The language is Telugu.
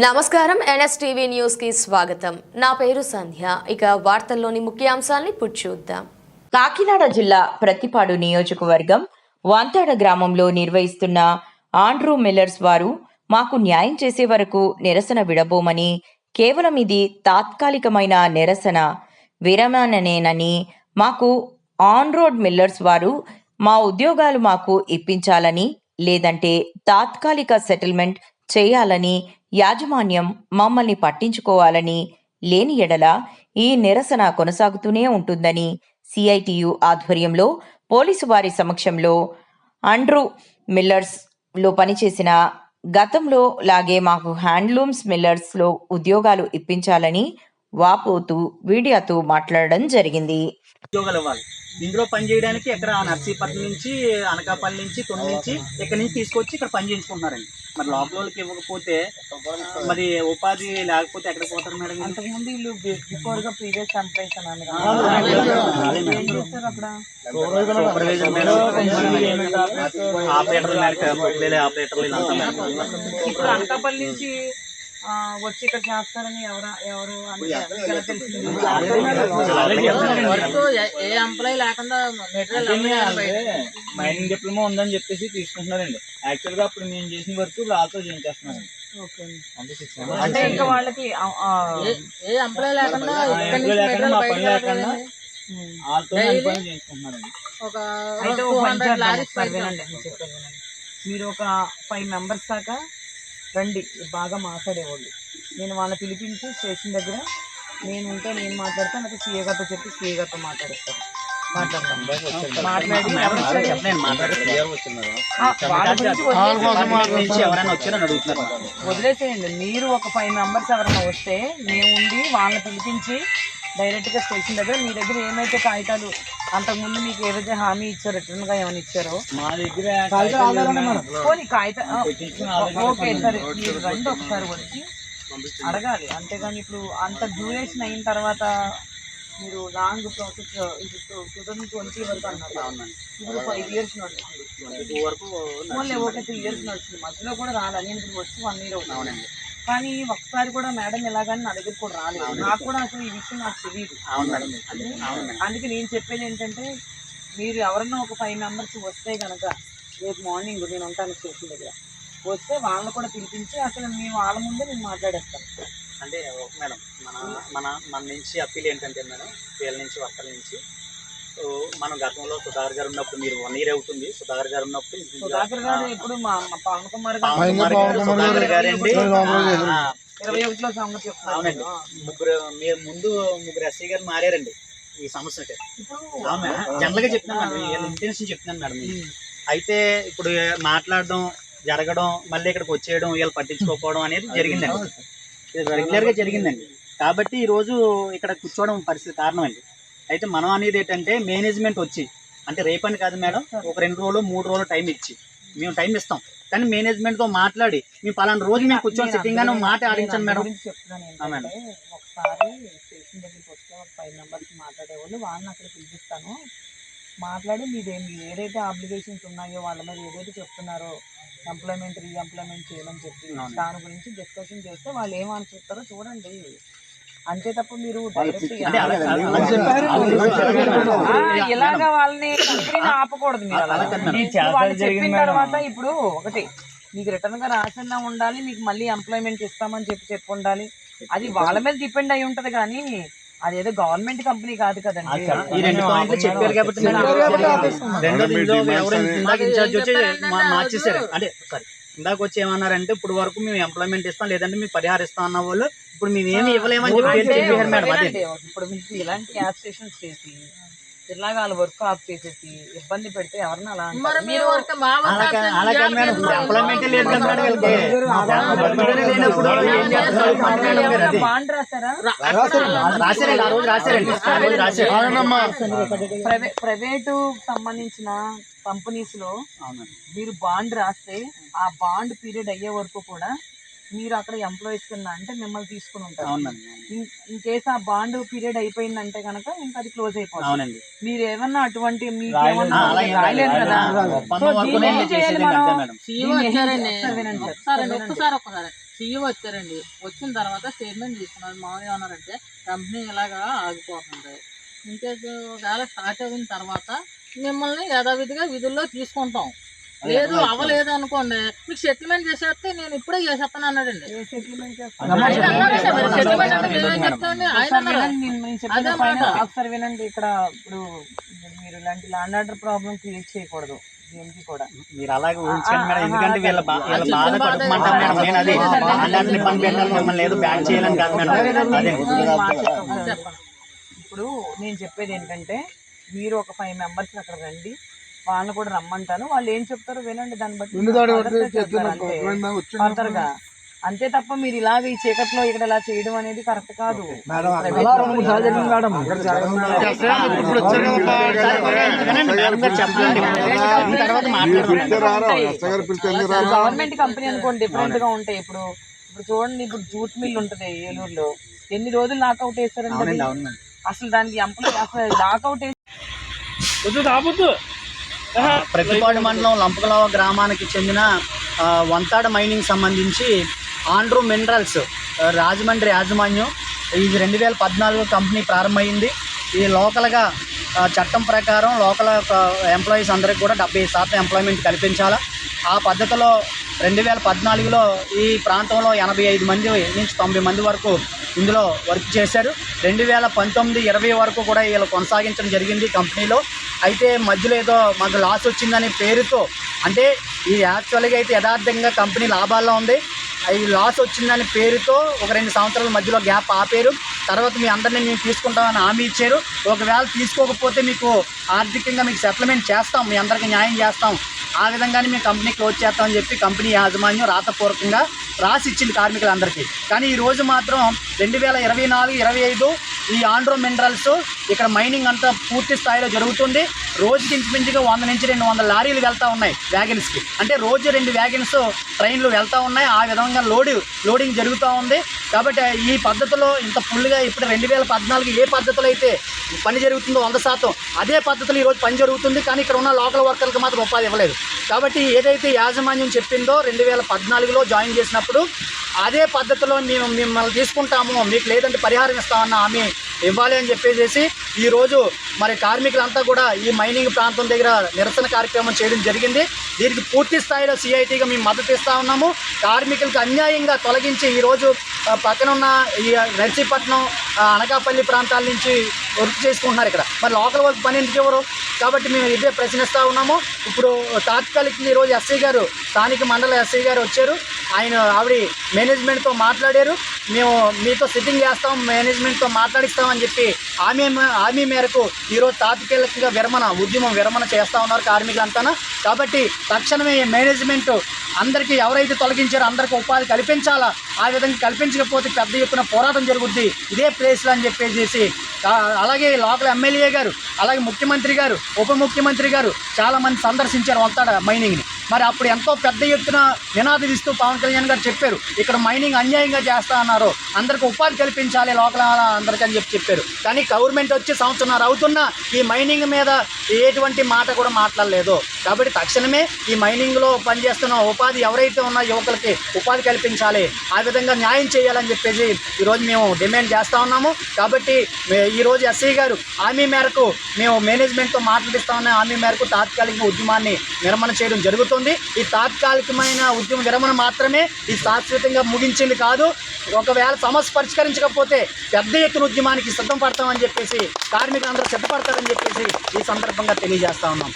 నమస్కారం ఎన్ఎస్టీవీ న్యూస్కి స్వాగతం. నా పేరు సంధ్య. ఇక వార్తల్లోని ముఖ్యాంశాల్ని చూద్దాం. కాకినాడ జిల్లా ప్రతిపాడు నియోజకవర్గం వంతాడ గ్రామంలో నిర్వహిస్తున్న ఆండ్రూ మిల్లర్స్ వారు మాకు న్యాయం చేసే వరకు నిరసన విడబోమని కేవలం ఇది తాత్కాలికమైన నిరసన. విరమణనేనని మాకు ఆన్ రోడ్ మిల్లర్స్ వారు మా ఉద్యోగాలు మాకు ఇప్పించాలని లేదంటే తాత్కాలిక సెటిల్మెంట్ చేయాలని యాజమాన్యం మమ్మల్ని పట్టించుకోవాలని లేని ఎడల ఈ నిరసన కొనసాగుతూనే ఉంటుందని సిఐటియు ఆధ్వర్యంలో పోలీసు వారి సమక్షంలో అండ్రూ మిల్లర్స్లో పనిచేసిన గతంలో లాగే మాకు హ్యాండ్లూమ్స్ మిల్లర్స్లో ఉద్యోగాలు ఇప్పించాలని వాపోతూ మీడియాతో మాట్లాడడం జరిగింది. ఇందులో పని చేయడానికి ఇక్కడ నర్సీపట్నం నుంచి అనకాపల్లి నుంచి తొమ్మిది నుంచి ఇక్కడ నుంచి తీసుకొచ్చి ఇక్కడ పని చేయించుకుంటున్నారండి. మరి లోపల వాళ్ళకి ఇవ్వకపోతే మరి ఉపాధి లేకపోతే ఎక్కడ పోతారు మేడం అంతకుముందు వీళ్ళు బిఫోర్గా ప్రీవియస్ మేడం. ఆపరేటర్ ఆపరేటర్లు మేడం. ఇప్పుడు అనకాపల్లి నుంచి వచ్చి ఇక్కడ చేస్తారని ఎవరు ఎవరు ఏ- ఎంప్లాయీ లేకుండా మెటీరియల్ మైనింగ్ డిప్లొమా ఉందని చెప్పేసి తీసుకుంటున్నారండి. యాక్చువల్గా అప్పుడు మేము చేసిన వర్క్ ఆల్సో చేయించేస్తున్నారండి ఓకే. అంటే ఇంకా వాళ్ళకి ఏ- ఎంప్లాయీ లేకుండా పని లేకుండా Daily? పని చేయించుకుంటున్నారండి. ఒక టూ హండ్రెడ్ లారీస్ మీరు ఒక ఫైవ్ మెంబర్స్ దాకా రండి బాగా మాట్లాడేవాళ్ళు. నేను వాళ్ళని పిలిపించి స్టేషన్ దగ్గర నేను ఉంటే నేను మాట్లాడతాను లేకపోతే సీఏ గారితో చెప్పి సీఏ గారితో మాట్లాడతాను వదిలేసేయండి. మీరు ఒక ఫైవ్ మెంబర్స్ ఎవరైనా వస్తే మేము ఉండి వాళ్ళని పిలిపించి డైరెక్ట్గా స్టేషన్ దగ్గర మీ దగ్గర ఏమైతే కాగితాలు అంతకుముందు మీకు ఏదైతే హామీ ఇచ్చారో రిటర్న్గా ఏమైనా ఇచ్చారో? మా దగ్గర. పోనీ కాగితం ఓకే సరే మీరు రండి ఒకసారి వచ్చి అడగాలి. అంతేగాని ఇప్పుడు అంత డ్యూరేషన్ అయిన తర్వాత మీరు లాంగ్ ప్రాసెస్ ఇప్పుడు టూ థౌసండ్ ట్వంటీ వరకు అన్నారు. ఇప్పుడు ఫైవ్ ఇయర్స్ నడుస్తుంది ఓన్లీ ఓకే త్రీ ఇయర్స్ నడుస్తుంది మధ్యలో కూడా రాలేదు నేను ఇప్పుడు వచ్చి వన్ ఇయర్ అవుతుంది కానీ ఒకసారి కూడా మేడం ఎలాగని నా దగ్గర కూడా రాలేదు. నాకు కూడా అసలు ఈ విషయం నాకు తెలియదు అందుకే నేను చెప్పేది ఏంటంటే మీరు ఎవరన్నా ఒక ఫైవ్ మెంబర్స్ వస్తే కనుక రేపు మార్నింగ్ నేను ఉంటాను స్టేషన్ దగ్గర. వస్తే వాళ్ళని కూడా పిలిపించి అసలు మేము వాళ్ళ ముందే నేను మాట్లాడేస్తాను. అంటే మేడం మన మన మన నుంచి అప్పీల్ ఏంటంటే మేడం వీళ్ళ నుంచి వర్కర్ల నుంచి మనం గతంలో సుధాకర్ గారు ఉన్నప్పుడు మీరు వన్ ఇయర్ అవుతుంది. సుధాకర్ గారు ఉన్నప్పుడు సుధాకర్ గారు అవునండి. ముగ్గురు మీరు ముందు ముగ్గురు ఎస్ఐ గారు మారారండి ఈ మేడం జనరల్గా చెప్తున్నాను మేడం ఇంటెన్షన్ చెప్తున్నాను మేడం. అయితే ఇప్పుడు మాట్లాడడం జరగడం మళ్ళీ ఇక్కడికి వచ్చేయడం వీళ్ళు పట్టించుకోకపోవడం అనేది జరిగిందండి. ఇది రెగ్యులర్గా జరిగిందండి. కాబట్టి ఈ రోజు ఇక్కడ కూర్చోవడం పరిస్థితి కారణం అండి. అయితే మనం అనేది ఏంటంటే మేనేజ్మెంట్ వచ్చి అంటే రేపని కాదు మేడం ఒక రెండు రోజులు మూడు రోజులు టైం ఇచ్చి. మేము టైం ఇస్తాం. కానీ మేనేజ్మెంట్తో మాట్లాడి మేము పలానా రోజు మేము కూర్చొని సిట్టింగ్ గానే మాట ఆడించాను మేడం. చెప్తున్నాను మేడం. ఒకసారి స్టేషన్ దగ్గరికి వస్తే ఒక ఫైవ్ మెంబర్స్ మాట్లాడేవాళ్ళు వాళ్ళని అక్కడ పిలిపిస్తాను. మాట్లాడి మీదే మీరు ఏదైతే అప్లికేషన్స్ ఉన్నాయో వాళ్ళ మీద ఏదైతే చెప్తున్నారో ఎంప్లాయ్మెంట్ రీ ఎంప్లాయ్మెంట్ చేయమని చెప్పి. దాని గురించి డిస్కషన్ చేస్తే వాళ్ళు ఏమని చెప్తారో చూడండి. అంతే తప్ప మీరు. ఇలాగా వాళ్ళని ఆపకూడదు మీరు వాళ్ళు చెప్పిన తర్వాత ఇప్పుడు ఒకటి మీకు రిటర్న్గా రాసిన ఉండాలి మీకు మళ్ళీ ఎంప్లాయ్మెంట్ ఇస్తామని చెప్పి చెప్పి ఉండాలి. అది వాళ్ళ మీద డిపెండ్ అయి ఉంటది కానీ అదేదో గవర్నమెంట్ కంపెనీ కాదు కదండి. ఈ రెండు పాయింట్లు చెప్పారు కాబట్టి అంటే సారీ ఇందాక వచ్చి ఏమన్నారంటే ఇప్పుడు వరకు మేము ఎంప్లాయ్మెంట్ ఇస్తాం లేదంటే మేము పరిహారం ఇస్తాం అన్న వాళ్ళు ఇప్పుడు మేము ఏమి ఇవ్వలేమని చెప్పి చెప్పారు మేడం అదే. ఇప్పుడు మీకు ఇలాంటి యాప్ స్టేషన్స్ చేసి ఇలాగ వాళ్ళ వర్క్ ఆఫ్ చేసేసి ఇబ్బంది పెడితే ఎవరిని అలా ప్రైవేటు సంబంధించిన కంపెనీస్లో మీరు బాండ్ రాస్తే ఆ బాండ్ పీరియడ్ అయ్యే వరకు కూడా మీరు అక్కడ ఎంప్లాయీస్ కింద అంటే మిమ్మల్ని తీసుకుని ఉంటారు. ఇన్- కేసు ఆ బాండ్ పీరియడ్ అయిపోయిందంటే కనుక ఇంకా అది క్లోజ్ అయిపోతుంది మీరు ఏమన్నా అటువంటి మీకు. ఏమన్నా కదా? మేడం. సీఈఓ వచ్చారండి. ఒక్కసారి ఒక్కసారి. వచ్చిన తర్వాత స్టేట్మెంట్ తీసుకున్నారు. మామూలు ఏమన్నారంటే కంపెనీ ఇలాగా ఆగిపోతుంది. ఇంకేస్ ఒకవేళ స్టార్ట్ అయిన తర్వాత మిమ్మల్ని యథావిధిగా విధుల్లో తీసుకుంటాం. లేదు అవ్వలేదు అనుకోండి. మీకు సెటిల్మెంట్ చేసేస్తే నేను ఇప్పుడే చేసేస్తాను అన్నాడండి. ఒకసారి వినండి ఇక్కడ ఇప్పుడు మీరు ఇలాంటి ల్యాండ్ ఆర్డర్ ప్రాబ్లం క్రియేట్ చేయకూడదు. దేనికి కూడా. మీరు అలాగే ఊహించండి మేడం. ఎందుకంటే వీళ్ళ బాధ పడుతుంటాం మేడం. నేను అది అలాంటి ఇబ్బంది పెట్టాలి మిమ్మల్ని ఏదో బ్యాన్ చేయాలని కాదు మేడం. అదే. ఇప్పుడు నేను చెప్పేది ఏంటంటే మీరు ఒక ఫైవ్ మెంబర్స్ అక్కడ రండి. వాళ్ళని కూడా రమ్మంటాను. వాళ్ళు ఏం చెప్తారో వినండి దాన్ని బట్టి చేస్తారు అంతే. తప్ప మీరు ఇలాగ ఈ చీకట్లో ఇక్కడ ఇలా చేయడం అనేది కరెక్ట్ కాదు. గవర్నమెంట్ కంపెనీ అనుకోండి డిఫరెంట్గా ఉంటాయి. ఇప్పుడు ఇప్పుడు చూడండి ఇప్పుడు జూట్ మిల్ ఉంటది ఏలూరులో. ఎన్ని రోజులు లాకౌట్ వేస్తారండి. అసలు దానికి ఎంప్లాయ్ అసలు లాకౌట్ ప్రతిపాడు మండలం లంపకలవ గ్రామానికి చెందిన వంతాడ మైనింగ్ సంబంధించి ఆండ్రూ మినరల్స్ రాజమండ్రి యాజమాన్యం. ఇది రెండు వేల పద్నాలుగు కంపెనీ ప్రారంభమైంది. ఇది లోకల్గా చట్టం ప్రకారం లోకల్ ఎంప్లాయీస్ అందరికి కూడా డెబ్బై శాతం ఎంప్లాయ్మెంట్ కల్పించాలా. ఆ పద్ధతిలో రెండు వేల పద్నాలుగులో ఈ ప్రాంతంలో ఎనభై ఐదు మంది నుంచి తొంభై మంది వరకు ఇందులో వర్క్ చేశారు. రెండు వేల పంతొమ్మిది ఇరవై వరకు కూడా వీళ్ళు కొనసాగించడం జరిగింది కంపెనీలో. అయితే మధ్యలో ఏదో మాకు లాస్ వచ్చిందనే పేరుతో అంటే ఈ యాక్చువల్గా అయితే యథార్థంగా కంపెనీ లాభాల్లో ఉంది. అది లాస్ వచ్చిందని పేరుతో ఒక రెండు సంవత్సరాల మధ్యలో గ్యాప్ ఆపేరు. తర్వాత మీ అందరినీ మేము తీసుకుంటామని హామీ ఇచ్చారు. ఒకవేళ తీసుకోకపోతే మీకు ఆర్థికంగా మీకు సెటిల్మెంట్ చేస్తాం. మీ అందరికీ న్యాయం చేస్తాం. ఆ విధంగానే మేము కంపెనీ క్లోజ్ చేస్తామని చెప్పి కంపెనీ యాజమాన్యం రాతపూర్వకంగా రాసి ఇచ్చింది కార్మికులందరికీ. కానీ ఈరోజు మాత్రం రెండు వేల ఇరవై నాలుగు ఇరవై ఐదు ఈ ఆండ్రో మినరల్స్ ఇక్కడ మైనింగ్ అంతా పూర్తి స్థాయిలో జరుగుతుంది. రోజుకి ఇంచుమించుగా వంద నుంచి రెండు వందల లారీలు వెళ్తూ ఉన్నాయి. వ్యాగన్స్కి అంటే రోజు రెండు వ్యాగన్స్ ట్రైన్లు వెళ్తూ ఉన్నాయి. ఆ విధంగా లోడ్ లోడింగ్ జరుగుతూ ఉంది. కాబట్టి ఈ పద్ధతిలో ఇంత ఫుల్గా ఇప్పుడు రెండు వేల పద్నాలుగు ఏ పద్ధతిలో అయితే పని జరుగుతుందో వంద శాతం అదే పద్ధతిలో ఈరోజు పని జరుగుతుంది. కానీ ఇక్కడ ఉన్న లోకల్ వర్కర్లకు మాత్రం ఉపాధి ఇవ్వలేదు. కాబట్టి ఏదైతే యాజమాన్యం చెప్పిందో రెండు వేల పద్నాలుగులో జాయిన్ చేసినప్పుడు అదే పద్ధతిలో మేము మిమ్మల్ని తీసుకుంటాము మీకు లేదంటే పరిహారం ఇస్తామన్న హామీ ఇవ్వాలి అని చెప్పేసి ఈరోజు మరి కార్మికులంతా కూడా ఈ మైనింగ్ ప్రాంతం దగ్గర నిరసన కార్యక్రమం చేయడం జరిగింది. దీనికి పూర్తి స్థాయిలో సిఐటిగా మేము మద్దతు ఇస్తా ఉన్నాము. కార్మికులకు అన్యాయంగా తొలగించి ఈరోజు పక్కనున్న ఈ నర్సీపట్నం అనకాపల్లి ప్రాంతాల నుంచి వర్క్ చేసుకుంటున్నారు ఇక్కడ. మరి లోకల్ వర్క్ పని ఎందుకు ఎవరు కాబట్టి మేము ఇదే ప్రశ్నిస్తూ ఉన్నాము. ఇప్పుడు తాత్కాలిక ఈరోజు ఎస్ఐ గారు స్థానిక మండల ఎస్ఐ గారు వచ్చారు. ఆయన ఆవిడ మేనేజ్మెంట్తో మాట్లాడారు. మేము మీతో సిట్టింగ్ చేస్తాం మేనేజ్మెంట్తో మాట్లాడిస్తామని చెప్పి హామీ హామీ మేరకు ఈరోజు తాత్కాలికంగా విరమణ ఉద్యమం విరమణ చేస్తూ ఉన్నారు కార్మికులంతా కాబట్టి తక్షణమే మేనేజ్మెంట్ అందరికీ ఎవరైతే తొలగించారో అందరికీ ఉపాధి కల్పించాలా? ఆ విధంగా కల్పించకపోతే పెద్ద ఎత్తున పోరాటం జరుగుద్ది. ఇదే ప్లేస్లు అని చెప్పేసి అలాగే లోకల్ ఎమ్మెల్యే గారు అలాగే ముఖ్యమంత్రి గారు ఉప ముఖ్యమంత్రి గారు చాలామంది సందర్శించారు వంతాడ మైనింగ్ని. మరి అప్పుడు ఎంతో పెద్ద ఎత్తున నినాదం ఇస్తూ పవన్ కళ్యాణ్ గారు చెప్పారు ఇక్కడ మైనింగ్ అన్యాయంగా చేస్తా అన్నారు అందరికి ఉపాధి కల్పించాలి లోకల్ అందరికీ అని చెప్పి చెప్పారు. కానీ గవర్నమెంట్ వచ్చి సంవత్సరాలు అవుతున్నా ఈ మైనింగ్ మీద ఎటువంటి మాట కూడా మాట్లాడలేదు. కాబట్టి తక్షణమే ఈ మైనింగ్లో పనిచేస్తున్న ఉపాధి ఎవరైతే ఉన్న యువకులకి ఉపాధి కల్పించాలి ఆ విధంగా న్యాయం చేయాలని చెప్పేసి ఈరోజు మేము డిమాండ్ చేస్తూ ఉన్నాము. కాబట్టి ఈరోజు ఎస్ఐ గారు హామీ మేరకు మేము మేనేజ్మెంట్తో మాట్లాడిస్తామన్న హామీ మేరకు తాత్కాలిక ఉద్యమాన్ని నిర్మాణం చేయడం జరుగుతుంది. ఈ తాత్కాలికమైన ఉద్యమ విరమణ మాత్రమే ఈ శాశ్వతంగా ముగించింది కాదు. ఒకవేళ సమస్య పరిష్కరించకపోతే పెద్ద ఎత్తున ఉద్యమానికి సిద్ధం పడతామని చెప్పేసి కార్మికులందరూ సిద్ధపడతారని చెప్పేసి ఈ సందర్భంగా తెలియజేస్తా ఉన్నాం.